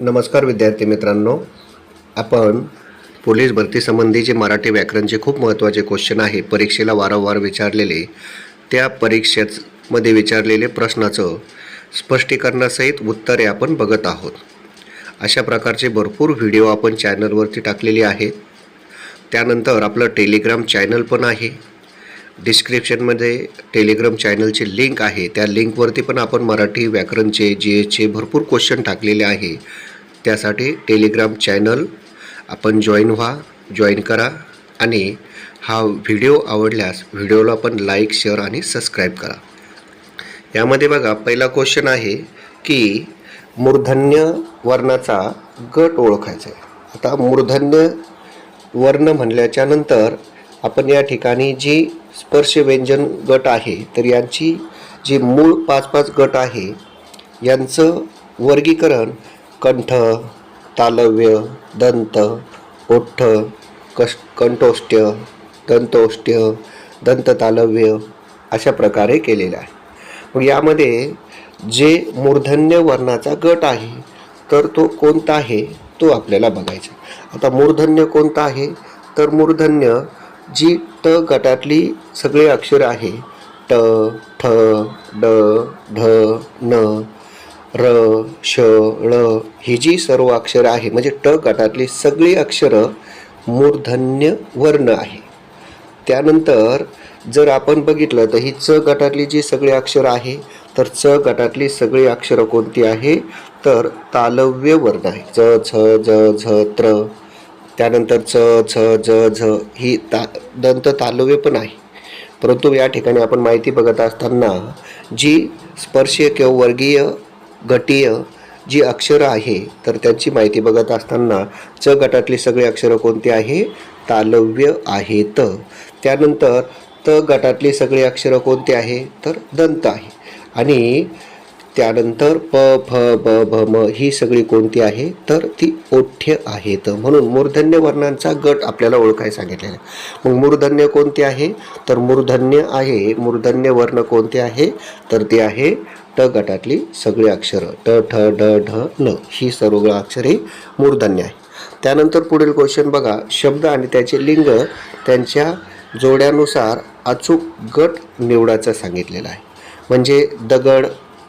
नमस्कार विद्यार्थी मित्रांनो. आपण पोलीस भरतीसंबंधी जे मराठी व्याकरणचे खूप महत्त्वाचे क्वेश्चन आहे परीक्षेला वारंवार विचारलेले त्या परीक्षेच मध्ये विचारलेले प्रश्नाचं स्पष्टीकरणासहित उत्तरे आपण बघत आहोत. अशा प्रकारचे भरपूर व्हिडिओ आपण चॅनलवरती टाकलेले आहेत. त्यानंतर आपलं टेलिग्राम चॅनल पण आहे. डिस्क्रिप्शनमध्ये टेलिग्राम चॅनलची लिंक आहे. त्या लिंकवरती पण आपण मराठी व्याकरणचे जी एसचे भरपूर क्वेश्चन टाकलेले आहे. त्यासाठी टेलिग्राम चॅनल आपण जॉईन व्हा जॉईन करा आणि हा व्हिडिओ आवडल्यास व्हिडिओला पण लाईक शेअर आणि सबस्क्राईब करा. यामध्ये बघा पहिला क्वेश्चन आहे की मूर्धन्य वर्णाचा गट ओळखायचा आहे. आता मूर्धन्य वर्ण म्हणल्याच्या नंतर आपण या ठिकाणी जी स्पर्श व्यंजन गट आहे तर यांची जी मूळ पाच पाच गट आहे यांचं वर्गीकरण कंठ तालव्य दंत ओठ कश कंठोष्ट्य दंतोष्ट्य दंततालव्य अशा प्रकारे केलेलं आहे. मग यामध्ये जे मूर्धन्य वर्णाचा गट आहे तर तो कोणता आहे तो आपल्याला बघायचा आता मूर्धन्य कोणता आहे? तर मूर्धन्य जी ट गटातली सगळे अक्षर आहे ट ठ ड ढ न र श ळ ही जी सर्व अक्षरं आहे म्हणजे ट गटातली सगळी अक्षरं मूर्धन्य वर्ण आहे. त्यानंतर जर आपण बघितलं तर ही च गटातली जी सगळी अक्षरं आहे तर च गटातली सगळी अक्षरं कोणती आहे? तर तालव्य वर्ण आहे. ज छ ज झ त्र. त्यानंतर च छ ज झ ही ता दंत तालव्य पण आहे. परंतु या ठिकाणी आपण माहिती बघत असताना जी स्पर्शीय किंवा वर्गीय गटीय जी अक्षरं आहे तर त्यांची माहिती बघत असताना च गटातली सगळी अक्षरं कोणती आहे? तालव्य आहेत. त्यानंतर त गटातली सगळी अक्षरं कोणती आहे? तर दंत आहे. आणि त्यानंतर प फ ब भ म ही सगळी कोणती आहे? तर ती ओठ्य आहेत. म्हणून मूर्धन्य वर्णांचा गट आपल्याला ओळखायला सांगितलेला आहे. मग मूर्धन्य कोणते आहे? तर मूर्धन्य आहे. मूर्धन्य वर्ण कोणते आहे? तर ते आहे ट गटातली सगळी अक्षरं. ट ठ ड ढ न ही सर्व अक्षरे मूर्धन्य आहे. त्यानंतर पुढील क्वेश्चन बघा. शब्द आणि त्याचे लिंग त्यांच्या जोड्यानुसार अचूक गट निवडायचं सांगितलेलं आहे. म्हणजे दगड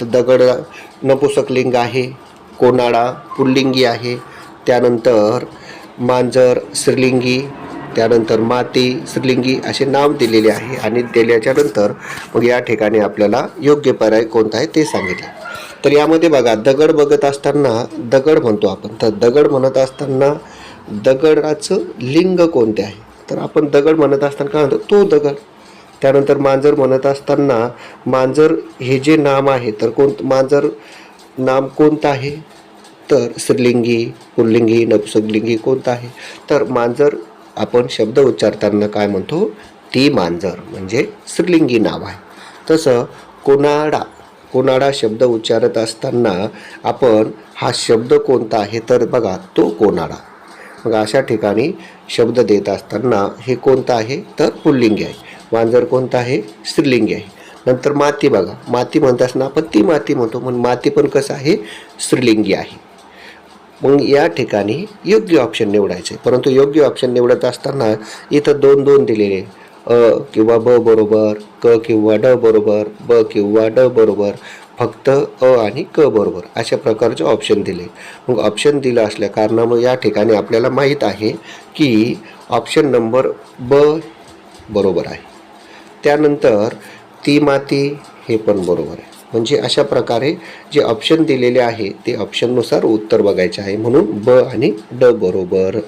तर दगड नपुसक लिंग आहे कोनाळा पुल्लिंगी आहे. त्यानंतर मांजर स्त्रीलिंगी त्यानंतर माती स्त्रीलिंगी असे नाव दिलेले आहे आणि दिल्याच्या नंतर मग या ठिकाणी आपल्याला योग्य पर्याय कोणता आहे ते सांगितले. तर यामध्ये बघा दगड बघत असताना दगड म्हणतो आपण. तर दगड म्हणत असताना दगडाचं लिंग कोणते आहे? तर आपण दगड म्हणत असताना काय म्हणतो? तो दगड. त्यानंतर मांजर म्हणत असताना मांजर हे जे नाम आहे तर कोण मांजर नाम कोणतं आहे? तर स्त्रीलिंगी पुल्लिंगी नपुसकलिंगी कोणतं आहे? तर मांजर आपण शब्द उच्चारताना काय म्हणतो? ती मांजर म्हणजे स्त्रीलिंगी नाव आहे. तसं कोनाडा कोनाडा शब्द उच्चारत असताना आपण हा शब्द कोणता आहे? तर बघा तो कोनाडा. मग अशा ठिकाणी शब्द देत असताना हे कोणतं आहे? तर पुल्लिंगी आहे. मांजर कोणतं आहे? स्त्रीलिंगी आहे. नंतर माती बघा. माती म्हणत असताना आपण ती माती म्हणतो. म्हणून माती पण कसं आहे? स्त्रीलिंगी आहे. मग या ठिकाणी योग्य ऑप्शन निवडायचे. परंतु योग्य ऑप्शन निवडत असताना इथं दोन दोन दिलेले अ किंवा ब बरोबर क किंवा ड बरोबर ब किंवा ड बरोबर फक्त अ आणि क बरोबर अशा प्रकारचे ऑप्शन दिले. मग ऑप्शन दिलं असल्या कारणामुळे या ठिकाणी आपल्याला माहीत आहे की ऑप्शन नंबर ब बरोबर आहे. त्यानंतर ती माती हे पण बरोबर आहे. म्हणजे अशा प्रकारे जे ऑप्शन दिलेले आहे ते ऑप्शननुसार उत्तर बघायचे आहे. म्हणून ब आणि ड बरोबर.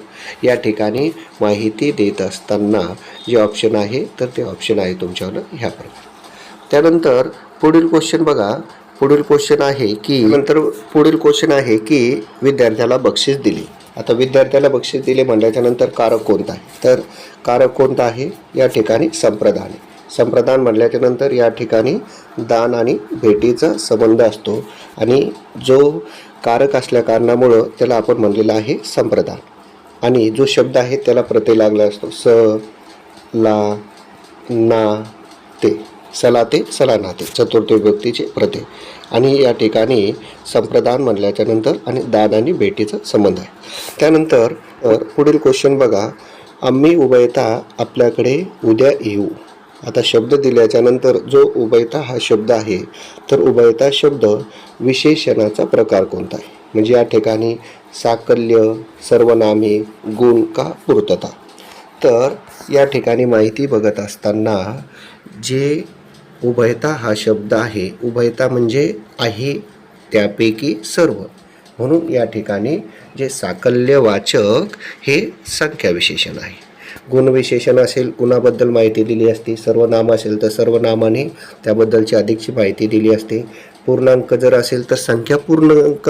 या ठिकाणी माहिती देत असताना जे ऑप्शन आहे तर ते ऑप्शन आहे तुमच्यावर ह्या प्रकारे. त्यानंतर पुढील क्वेश्चन बघा. पुढील क्वेश्चन आहे की नंतर पुढील क्वेश्चन आहे की विद्यार्थ्याला बक्षीस दिले. आता विद्यार्थ्याला बक्षीस दिले म्हणल्याच्यानंतर कारक कोणता आहे? तर कारक कोणता आहे? या ठिकाणी संप्रदान आहे संप्रदान म्हणल्याच्या नंतर या ठिकाणी दान आणि भेटीचा संबंध असतो. आणि जो कारक असल्या कारणामुळं त्याला आपण म्हणलेलं आहे संप्रदान. आणि जो शब्द आहे त्याला प्रत्यय लागला असतो. स ला ना ते. सला ते सला नाते चतुर्थ व्यक्तीचे प्रत्यय. आणि या ठिकाणी संप्रदान म्हणल्याच्या नंतर आणि दान आणि भेटीचा संबंध आहे. त्यानंतर पुढील क्वेश्चन बघा. आम्ही उभयता आपल्याकडे उद्या येऊ. आता शब्द दिल्याच्या नंतर जो उभयता हा शब्द आहे तर उभयता शब्द विशेषणाचा प्रकार कोणता आहे? म्हणजे या ठिकाणी साकल्य सर्वनामे गुण का पूर्तता? तर या ठिकाणी माहिती बघत असताना जे उभयता हा शब्द आहे उभयता म्हणजे आहे त्यापैकी सर्व. म्हणून या ठिकाणी जे साकल्यवाचक हे संख्या विशेषण आहे. गुणविशेषण असेल गुणाबद्दल माहिती दिली असते सर्वनाम असेल तर सर्वनामाने त्याबद्दलची अधिकची माहिती दिली असते. पूर्णांक जर असेल तर संख्या पूर्णांक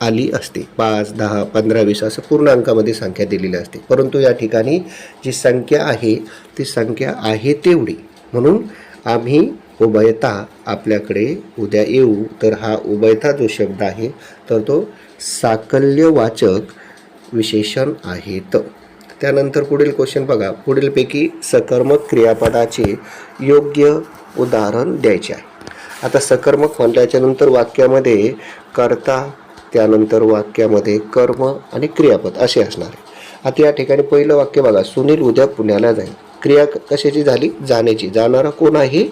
आली असते. पाच दहा पंधरा वीस असं पूर्णांकामध्ये संख्या दिलेली असते. परंतु या ठिकाणी जी संख्या आहे ती संख्या आहे तेवढी. म्हणून आम्ही उभयता आपल्याकडे उद्या येऊ. तर हा उभयता जो शब्द आहे तर तो साकल्यवाचक विशेषण आहेत त्यानंतर पुढील क्वेश्चन बघा. पुढीलपैकी सकर्मक क्रियापदाचे योग्य उदाहरण द्यायचे आहे. आता सकर्मक म्हटल्याच्या नंतर वाक्यामध्ये कर्ता त्यानंतर वाक्यामध्ये कर्म आणि क्रियापद असे असणार आहे. आता या ठिकाणी पहिलं वाक्य बघा. सुनील उद्या पुण्याला जाईल. क्रिया कशाची झाली? जाण्याची. जाणारा कोण आहे?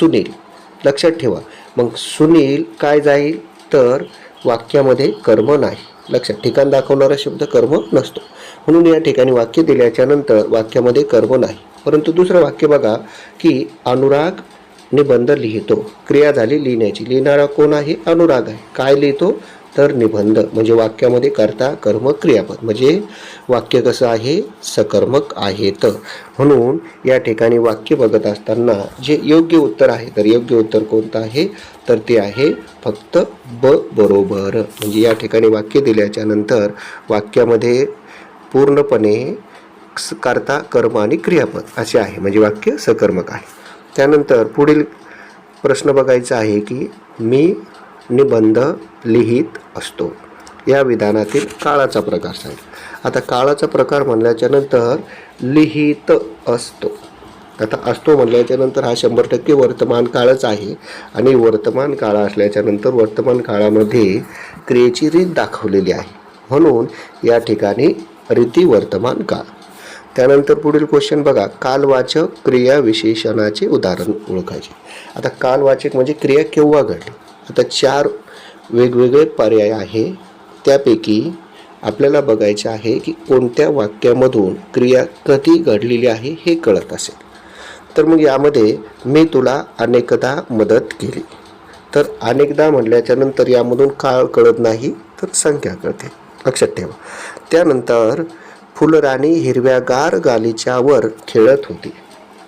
सुनील. लक्षात ठेवा. मग सुनील काय जाईल? तर वाक्यामध्ये कर्म नाही. लक्षात. ठिकाण दाखवणारा शब्द कर्म नसतो. म्हणून या ठिकाणी वाक्य दिल्याच्या नंतर वाक्यामध्ये कर्म नाही. परंतु दुसरं वाक्य बघा की अनुराग निबंध लिहितो. क्रिया झाली लिहिण्याची. लिहिणारा कोण आहे अनुराग आहे. काय लिहितो? तर निबंध. म्हणजे वाक्यामध्ये करता कर्म क्रियापद. म्हणजे वाक्य कसं आहे? सकर्मक आहेत. म्हणून या ठिकाणी वाक्य बघत असताना जे योग्य उत्तर आहे तर योग्य उत्तर कोणतं आहे? तर ते आहे फक्त ब बरोबर. म्हणजे या ठिकाणी वाक्य दिल्याच्या नंतर वाक्यामध्ये पूर्णपणे स- कर्ता कर्म आणि क्रियापद असे आहे. म्हणजे वाक्य सकर्मक आहे. त्यानंतर पुढील प्रश्न बघायचा आहे की मी निबंध लिहित असतो. या विधानातील काळाचा प्रकार सांग आता काळाचा प्रकार म्हणल्याच्या नंतर लिहित असतो. आता असतो म्हणल्याच्या नंतर हा शंभर टक्के वर्तमान काळच आहे. आणि वर्तमान काळ असल्याच्या नंतर वर्तमान काळामध्ये क्रियेची रीत दाखवलेली आहे. म्हणून या ठिकाणी रीती वर्तमान काळ. त्यानंतर पुढील क्वेश्चन बघा. कालवाचक क्रिया विशेषणाचे उदाहरण ओळखायचे. आता कालवाचक म्हणजे क्रिया केव्हा घडली? आता चार वेगवेगळे पर्याय आहे. त्यापैकी आपल्याला बघायचे आहे की कोणत्या वाक्यामधून क्रिया कधी घडलेली आहे हे कळत असेल. तर मग यामध्ये मी तुला अनेकदा मदत केली. तर अनेकदा म्हटल्याच्या नंतर यामधून काळ कळत नाही तर संख्या कळते. लक्षात ठेवा. त्यानंतर फुलराणी हिरव्यागार गालीच्यावर खेळत होती.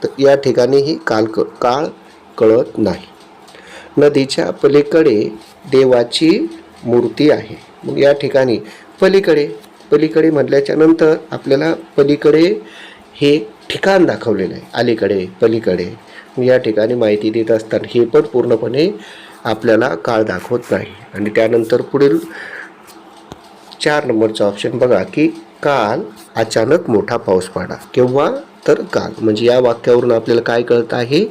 तर या ठिकाणीही काल क काळ कळत नाही. नदीच्या पलीकडे देवाची मूर्ती आहे. मग या ठिकाणी पलीकडे पलीकडे म्हटल्याच्या नंतर आपल्याला पलीकडे हे ठिकाण दाखवलेलं आहे. अलीकडे पलीकडे. मग या ठिकाणी माहिती देत असताना हे पण पूर्णपणे आपल्याला काळ दाखवत नाही. आणि त्यानंतर पुढील चार नंबरचा ऑप्शन बघा की काल अचानक मोठा पाऊस पडला. केव्हा? तर काल. म्हणजे या वाक्यावरून आपल्याला काय कळत आहे?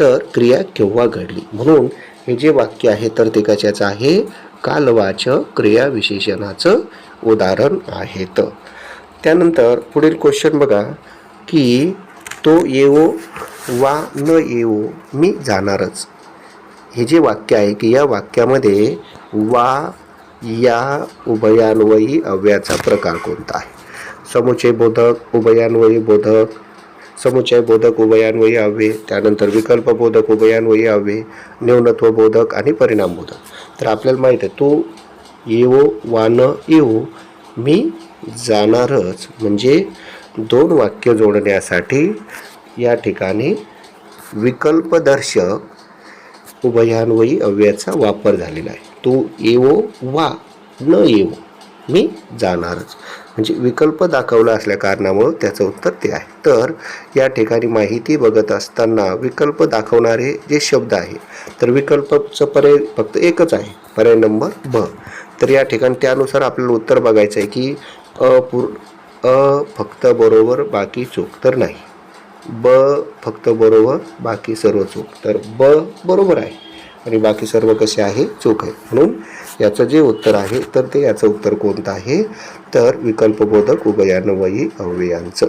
तर क्रिया केव्हा घडली? म्हणून हे जे वाक्य आहे तर ते कशाचं आहे कालवाच क्रिया विशेषणाचं उदाहरण आहेत. त्यानंतर पुढील क्वेश्चन बघा की तो येवो वा न येवो मी जाणारच. हे जे वाक्य आहे की या वाक्यामध्ये वा या उभयान्वयी अव्ययाचा प्रकार कोणता आहे? समुचय बोधक उभयान्वयी बोधक समुचय बोधक उभयान्वयी अव्यय त्यानंतर विकल्प बोधक उभयान्वयी अव्यय न्यूनत्व बोधक आणि परिणाम बोधक. तर आपल्याला माहीत आहे तो येवो वा न येवो मी जाणारच. म्हणजे दोन वाक्य जोडण्यासाठी या ठिकाणी विकल्पदर्शक उभयान्वयी अव्ययाचा वापर झालेला आहे. तो येवो वा न येवो. मी जाणारच. म्हणजे विकल्प दाखवला असल्या कारणामुळं त्याचं उत्तर ते आहे. तर या ठिकाणी माहिती बघत असताना विकल्प दाखवणारे जे शब्द आहे तर विकल्पचं पर्याय फक्त एकच आहे पर्याय नंबर ब. तर या ठिकाणी त्यानुसार आपल्याला उत्तर बघायचं आहे की अपूर अ फक्त बरोबर बाकी चूक तर नाही. ब फक्त बरोबर बाकी सर्व चूक. तर ब बरोबर आहे. आणि बाकी सर्व कसे आहे? चूक आहे. म्हणून याचं जे उत्तर आहे तर ते याचं उत्तर कोणतं आहे? तर विकल्पबोधक उभयान्वयी अव्ययांचं.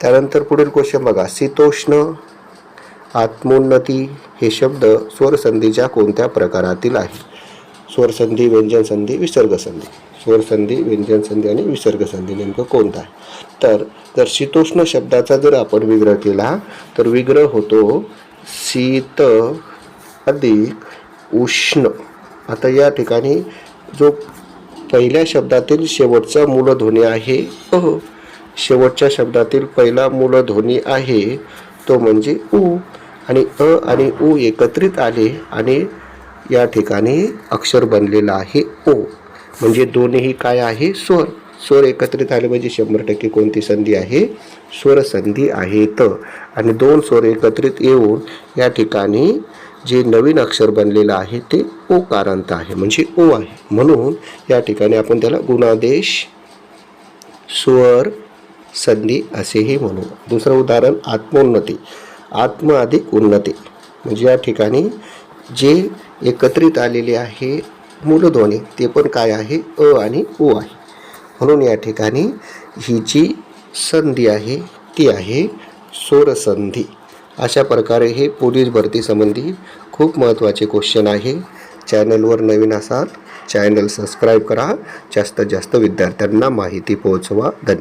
त्यानंतर पुढील क्वेश्चन बघा. शीतोष्ण आत्मोन्नती हे शब्द स्वरसंधीच्या कोणत्या प्रकारातील आहे? स्वरसंधी व्यंजनसंधी विसर्गसंधी. स्वरसंधी व्यंजनसंधी आणि विसर्गसंधी नेमकं कोणतं आहे? तर जर शीतोष्ण शब्दाचा जर आपण विग्रह केला तर विग्रह होतो शीत अधिक उष्ण. आता या ठिकाणी जो पहिल्या शब्दातील शेवटचा मूलध्वनी आहे अ शेवटच्या शब्दातील पहिला मूलध्वनी आहे तो म्हणजे उ. आणि अ आणि उ एकत्रित आले आणि या ठिकाणी अक्षर बनलेलं आहे ओ. म्हणजे दोन्ही काय आहे? स्वर. स्वर एकत्रित आले म्हणजे शंभर टक्के कोणती संधी आहे? स्वर संधी आहेत. आणि दोन स्वर एकत्रित येऊन या ठिकाणी जे नवीन अक्षर बनलेलं आहे ते ओकारांत आहे म्हणजे ओ आहे. म्हणून या ठिकाणी आपण त्याला गुणादेश स्वर संधी असेही म्हणू. दुसरं उदाहरण आत्मोन्नती. आत्म अधिक उन्नती. म्हणजे या ठिकाणी जे एकत्रित आलेले आहे मूलध्वनी ते पण काय आहे? अ आणि ओ आहे. म्हणून या ठिकाणी ही जी संधी आहे ती आहे स्वरसंधी अशा प्रकारे हे पोलीस भरतीसंबंधी खूप महत्त्वाचे क्वेश्चन आहे. चॅनलवर नवीन असाल चॅनल सबस्क्राईब करा. जास्तीत जास्त विद्यार्थ्यांना माहिती पोहोचवा. धन्यवाद.